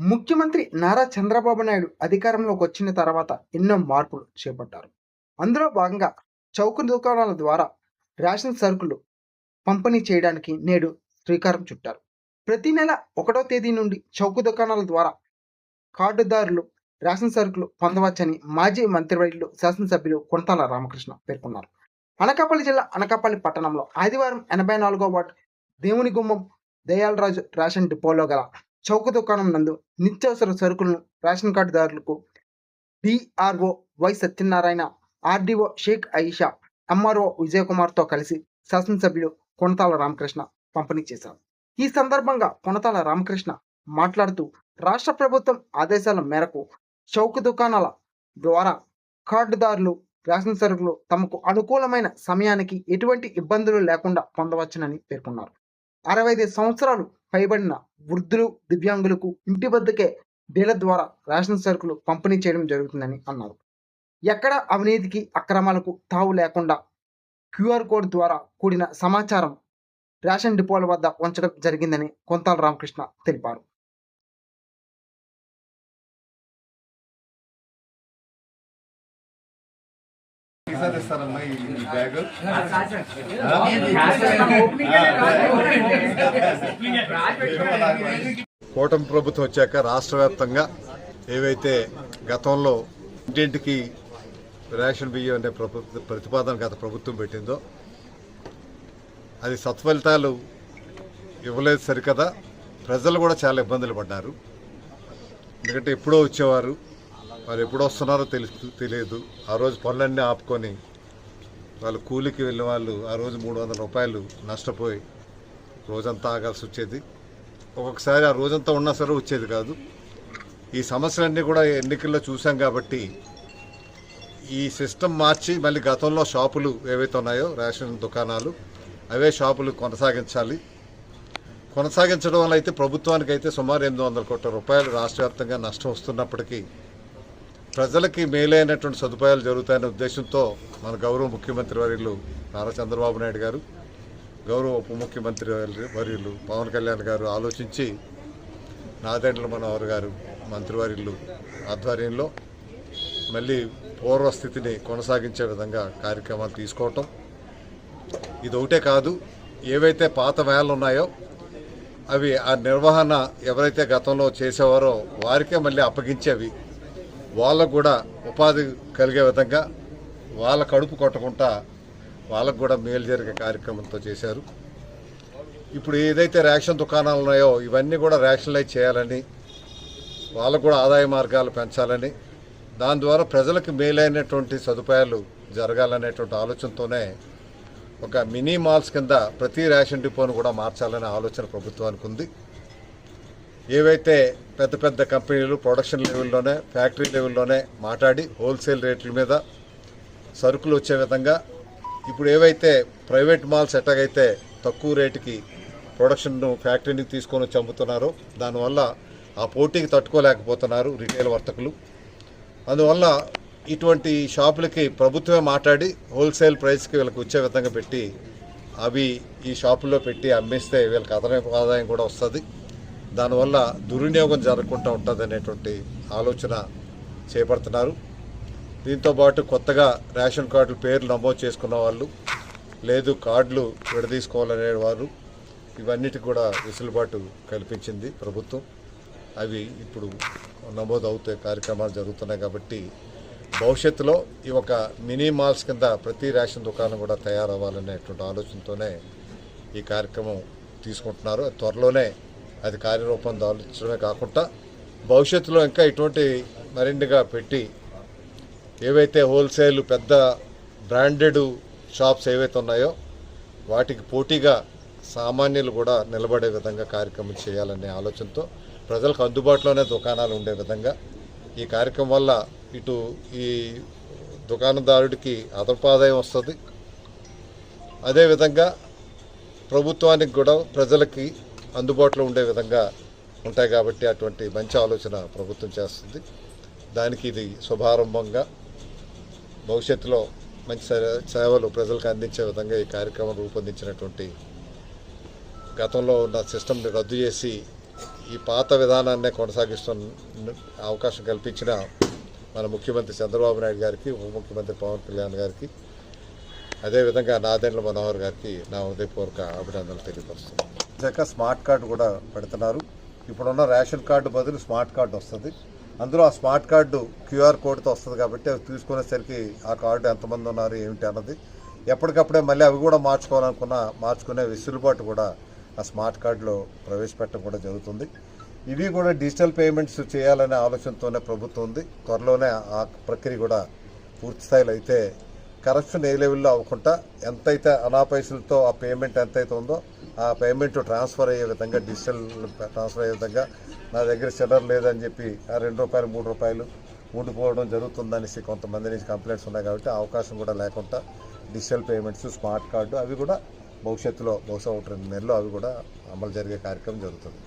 ముఖ్యమంత్రి నారా చంద్రబాబు నాయుడు అధికారంలోకి వచ్చిన తర్వాత ఎన్నో మార్పులు చేపట్టారు. అందులో భాగంగా చౌక దుకాణాల ద్వారా రేషన్ సరుకులు పంపిణీ చేయడానికి నేడు శ్రీకారం చుట్టారు. ప్రతి నెల ఒకటో తేదీ నుండి చౌక దుకాణాల ద్వారా కార్డుదారులు రేషన్ సరుకులు పొందవచ్చని మాజీ మంత్రివర్యులు శాసనసభ్యులు కొంతాల రామకృష్ణ పేర్కొన్నారు. అనకాపల్లి జిల్లా అనకాపల్లి పట్టణంలో ఆదివారం ఎనభై నాలుగో వార్డు దేవుని గుమ్మం దయాలరాజు రేషన్ డిపోలో గల చౌక దుకాణం నందు నిత్యావసర సరుకులను ration కార్డుదారులకు DRO Y Satyanarayana RDO Shaik Ayesha MRO విజయకుమార్తో కలిసి శాసనసభ్యులు కొనతాల రామకృష్ణ పంపిణీ చేశారు. ఈ సందర్భంగా కొనతాల రామకృష్ణ మాట్లాడుతూ రాష్ట్ర ప్రభుత్వం ఆదేశాల మేరకు చౌక దుకాణాల ద్వారా కార్డుదారులు రేషన్ సరుకులు తమకు అనుకూలమైన సమయానికి ఎటువంటి ఇబ్బందులు లేకుండా పొందవచ్చునని పేర్కొన్నారు. అరవై ఐదు సంవత్సరాలు పైబడిన వృద్ధులు దివ్యాంగులకు ఇంటి వద్దకే డీలర్ ద్వారా రేషన్ సరుకులు పంపిణీ చేయడం జరుగుతుందని అన్నారు. ఎక్కడ అవినీతికి అక్రమాలకు తావు లేకుండా క్యూఆర్ కోడ్ ద్వారా కూడిన సమాచారం రేషన్ డిపోల వద్ద ఉంచడం జరిగిందని కొంతాల రామకృష్ణ తెలిపారు. బ్యాగ్? కూటమి ప్రభుత్వం వచ్చాక రాష్ట్ర వ్యాప్తంగా ఏవైతే గతంలో ఇంటింటికి రేషన్ బియ్యం అనే ప్రతిపాదన గత ప్రభుత్వం పెట్టిందో అది సత్ఫలితాలు ఇవ్వలేదు సరికదా. ప్రజలు కూడా చాలా ఇబ్బందులు పడ్డారు. ఎందుకంటే ఎప్పుడో వచ్చేవారు వారు ఎప్పుడు వస్తున్నారో తెలుసు తెలియదు. ఆ రోజు పనులన్నీ ఆపుకొని వాళ్ళు కూలికి వెళ్ళిన వాళ్ళు ఆ రోజు మూడు వందల రూపాయలు నష్టపోయి రోజంతా ఆగాల్సి వచ్చేది. ఒక్కొక్కసారి ఆ రోజంతా ఉన్నా సరే వచ్చేది కాదు. ఈ సమస్యలన్నీ కూడా ఎన్నికల్లో చూసాం కాబట్టి ఈ సిస్టమ్ మార్చి మళ్ళీ గతంలో షాపులు ఏవైతే ఉన్నాయో రేషన్ దుకాణాలు అవే షాపులు కొనసాగించాలి. కొనసాగించడం వల్ల అయితే ప్రభుత్వానికి అయితే సుమారు ఎనిమిది వందల కోట్ల రూపాయలు రాష్ట్ర వ్యాప్తంగా నష్టం వస్తున్నప్పటికీ ప్రజలకి మేలైనటువంటి సదుపాయాలు జరుగుతాయనే ఉద్దేశంతో మన గౌరవ ముఖ్యమంత్రి వర్యులు నారా చంద్రబాబు నాయుడు గారు గౌరవ ఉప ముఖ్యమంత్రి వర్యులు- వర్యులు పవన్ కళ్యాణ్ గారు ఆలోచించి నాదెండ్ల మనోహర్ గారు మంత్రివర్యులు ఆధ్వర్యంలో మళ్ళీ పూర్వస్థితిని కొనసాగించే విధంగా కార్యక్రమాలు తీసుకోవటం. ఇది ఒకటే కాదు ఏవైతే పాత వ్యాలు ఉన్నాయో అవి ఆ నిర్వహణ ఎవరైతే గతంలో చేసేవారో వారికే మళ్ళీ అప్పగించేవి వాళ్ళకు కూడా ఉపాధి కలిగే విధంగా వాళ్ళ కడుపు కొట్టకుండా వాళ్ళకు కూడా మేలు జరిగే కార్యక్రమంతో చేశారు. ఇప్పుడు ఏదైతే రేషన్ దుకాణాలు ఉన్నాయో ఇవన్నీ కూడా రేషనలైజ్ చేయాలని వాళ్ళకు కూడా ఆదాయ మార్గాలు పెంచాలని దాని ద్వారా ప్రజలకు మేలైనటువంటి సదుపాయాలు జరగాలనేటువంటి ఆలోచనతోనే ఒక మినీ మాల్స్ కింద ప్రతి రేషన్ డిపోను కూడా మార్చాలనే ఆలోచన ప్రభుత్వానికి ఉంది. ఏవైతే పెద్ద పెద్ద కంపెనీలు ప్రొడక్షన్ లెవెల్లోనే ఫ్యాక్టరీ లెవెల్లోనే మాట్లాడి హోల్సేల్ రేట్ల మీద సరుకులు వచ్చే విధంగా ఇప్పుడు ఏవైతే ప్రైవేట్ మాల్స్ ఎట్టగైతే తక్కువ రేటుకి ప్రొడక్షన్ను ఫ్యాక్టరీని తీసుకొని వచ్చి అమ్ముతున్నారో దానివల్ల ఆ పోటీకి తట్టుకోలేకపోతున్నారు రిటైల్ వర్తకులు. అందువల్ల ఇటువంటి షాపులకి ప్రభుత్వమే మాట్లాడి హోల్సేల్ ప్రైస్కి వీళ్ళకి వచ్చే విధంగా పెట్టి అవి ఈ షాపుల్లో పెట్టి అమ్మేస్తే వీళ్ళకి అదనపు ఆదాయం కూడా వస్తుంది. దానివల్ల దుర్వినియోగం జరగకుండా ఉంటుంది అనేటువంటి ఆలోచన చేపడుతున్నారు. దీంతో పాటు కొత్తగా రేషన్ కార్డుల పేర్లు నమోదు చేసుకున్న వాళ్ళు లేదు కార్డులు విడదీసుకోవాలనే వారు ఇవన్నిటికి కూడా వెసులుబాటు కల్పించింది ప్రభుత్వం. అవి ఇప్పుడు నమోదు అవుతాయి కార్యక్రమాలు జరుగుతున్నాయి కాబట్టి భవిష్యత్తులో ఈ ఒక మినీ మాల్స్ కింద ప్రతి రేషన్ దుకాణం కూడా తయారవ్వాలనేటువంటి ఆలోచనతోనే ఈ కార్యక్రమం తీసుకుంటున్నారు. త్వరలోనే అది కార్యరూపం దాల్చడమే కాకుండా భవిష్యత్తులో ఇంకా ఇటువంటి మరిన్నిగా పెట్టి ఏవైతే హోల్సేల్ పెద్ద బ్రాండెడ్ షాప్స్ ఏవైతే ఉన్నాయో వాటికి పోటీగా సామాన్యులు కూడా నిలబడే విధంగా కార్యక్రమం చేయాలనే ఆలోచనతో ప్రజలకు అందుబాటులోనే దుకాణాలు ఉండే విధంగా ఈ కార్యక్రమం వల్ల ఇటు ఈ దుకాణదారుడికి అదపాదాయం వస్తుంది. అదేవిధంగా ప్రభుత్వానికి కూడా ప్రజలకి అందుబాటులో ఉండే విధంగా ఉంటాయి కాబట్టి అటువంటి మంచి ఆలోచన ప్రభుత్వం చేస్తుంది. దానికి ఇది శుభారంభంగా భవిష్యత్తులో మంచి సే- సేవలు ప్రజలకు అందించే విధంగా ఈ కార్యక్రమం రూపొందించినటువంటి గతంలో ఉన్న సిస్టమ్ని రద్దు చేసి ఈ పాత విధానాన్నే కొనసాగిస్తున్న అవకాశం కల్పించిన మన ముఖ్యమంత్రి చంద్రబాబు నాయుడు గారికి ఉప ముఖ్యమంత్రి పవన్ కళ్యాణ్ గారికి అదేవిధంగా నాదెండ్ల మనోహర్ గారికి నా హృదయపూర్వక అభినందనలు తెలియపరుస్తున్నాను. వచ్చాక స్మార్ట్ కార్డు కూడా పెడుతున్నారు. ఇప్పుడున్న రేషన్ కార్డు బదులు స్మార్ట్ కార్డు వస్తుంది. అందులో ఆ స్మార్ట్ కార్డు క్యూఆర్ కోడ్తో వస్తుంది కాబట్టి అవి తీసుకునేసరికి ఆ కార్డు ఎంతమంది ఉన్నారు ఏమిటి అన్నది ఎప్పటికప్పుడే మళ్ళీ అవి కూడా మార్చుకోవాలనుకున్న మార్చుకునే వెసులుబాటు కూడా ఆ స్మార్ట్ కార్డులో ప్రవేశపెట్టడం కూడా జరుగుతుంది. ఇవి కూడా డిజిటల్ పేమెంట్స్ చేయాలనే ఆలోచనతోనే ప్రభుత్వం ఉంది. త్వరలోనే ఆ ప్రక్రియ కూడా పూర్తి స్థాయిలో అయితే కరప్షన్ ఏ లెవెల్లో అవ్వకుండా ఎంతైతే అనాపైసలతో ఆ పేమెంట్ ఎంతైతే ఉందో ఆ పేమెంట్ ట్రాన్స్ఫర్ అయ్యే విధంగా డిజిటల్ ట్రాన్స్ఫర్ అయ్యే విధంగా నా దగ్గర చిల్లర లేదని చెప్పి ఆ రెండు రూపాయలు మూడు రూపాయలు ఉండిపోవడం జరుగుతుందనేసి కొంతమంది నుంచి కంప్లైంట్స్ ఉన్నాయి కాబట్టి అవకాశం కూడా లేకుండా డిజిటల్ పేమెంట్స్ స్మార్ట్ కార్డు అవి కూడా భవిష్యత్తులో బహుశా ఒకటి రెండు నెలల్లో అవి కూడా అమలు జరిగే కార్యక్రమం జరుగుతుంది.